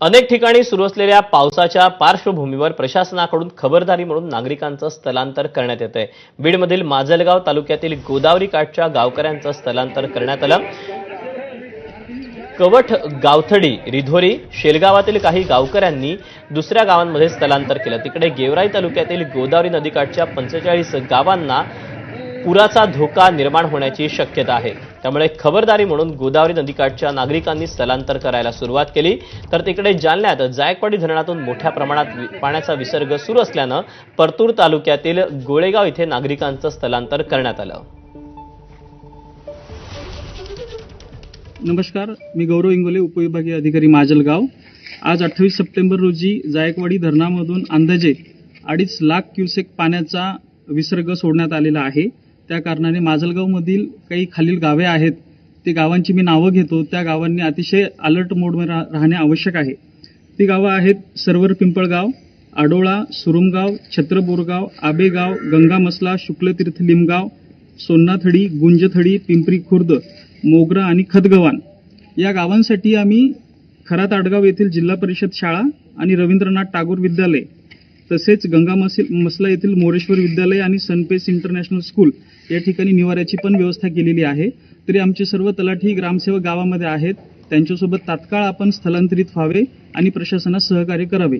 अनेक ठिकाणी सुरू असलेल्या पावसाच्या पार्श्वभूमीवर प्रशासनाकडून खबरदारी म्हणून नागरिकांचं स्थलांतर करण्यात येत आहे बीडमधील माजलगाव तालुक्यातील गोदावरी काठच्या गावकऱ्यांचं स्थलांतर करण्यात आलं. कवठ गावथडी रिधोरी शेलगावातील काही गावकऱ्यांनी दुसऱ्या गावांमध्ये स्थलांतर केलं. तिकडे गेवराई तालुक्यातील गोदावरी नदीकाठच्या पंचेचाळीस गावांना पुराचा धोका निर्माण होण्याची शक्यता आहे. त्यामुळे खबरदारी म्हणून गोदावरी नदीकाठच्या नागरिकांनी स्थलांतर करायला सुरुवात केली. तर तिकडे जालन्यात जायकवाडी धरणातून मोठ्या प्रमाणात वि- पाण्याचा विसर्ग सुरू असल्यानं परतूर तालुक्यातील गोळेगाव इथे नागरिकांचं स्थलांतर करण्यात आलं. नमस्कार मी गौरव इंगोले उपविभागीय अधिकारी माजलगाव. आज अठ्ठावीस सप्टेंबर रोजी जायकवाडी धरणामधून अंदाजे अडीच लाख क्युसेक पाण्याचा विसर्ग सोडण्यात आलेला आहे. त्या कारणाने माजलगावमधील काही खालील गावे आहेत ते गावांची मी नावं घेतो त्या गावांनी अतिशय अलर्ट मोडमध्ये रा राहणे आवश्यक आहे. ती गावं आहेत सरवर पिंपळगाव आडोळा सुरुमगाव छत्रबोरगाव आबेगाव गंगामसला शुक्लतीर्थ लिमगाव सोन्नाथडी गुंजथडी पिंपरी खुर्द मोगरा आणि खदगवान. या गावांसाठी आम्ही खरात आडगाव येथील जिल्हा परिषद शाळा आणि रवींद्रनाथ टागोर विद्यालय तसेच गंगा मसल मसला येथील मोरेश्वर विद्यालय आणि सनपेस इंटरनॅशनल स्कूल या ठिकाणी निवाऱ्याची पण व्यवस्था केलेली आहे. तरी आमचे सर्व तलाठी ग्रामसेवक गावामध्ये आहेत. त्यांच्यासोबत तात्काळ आपण स्थलांतरित व्हावे आणि प्रशासनास सहकार्य करावे.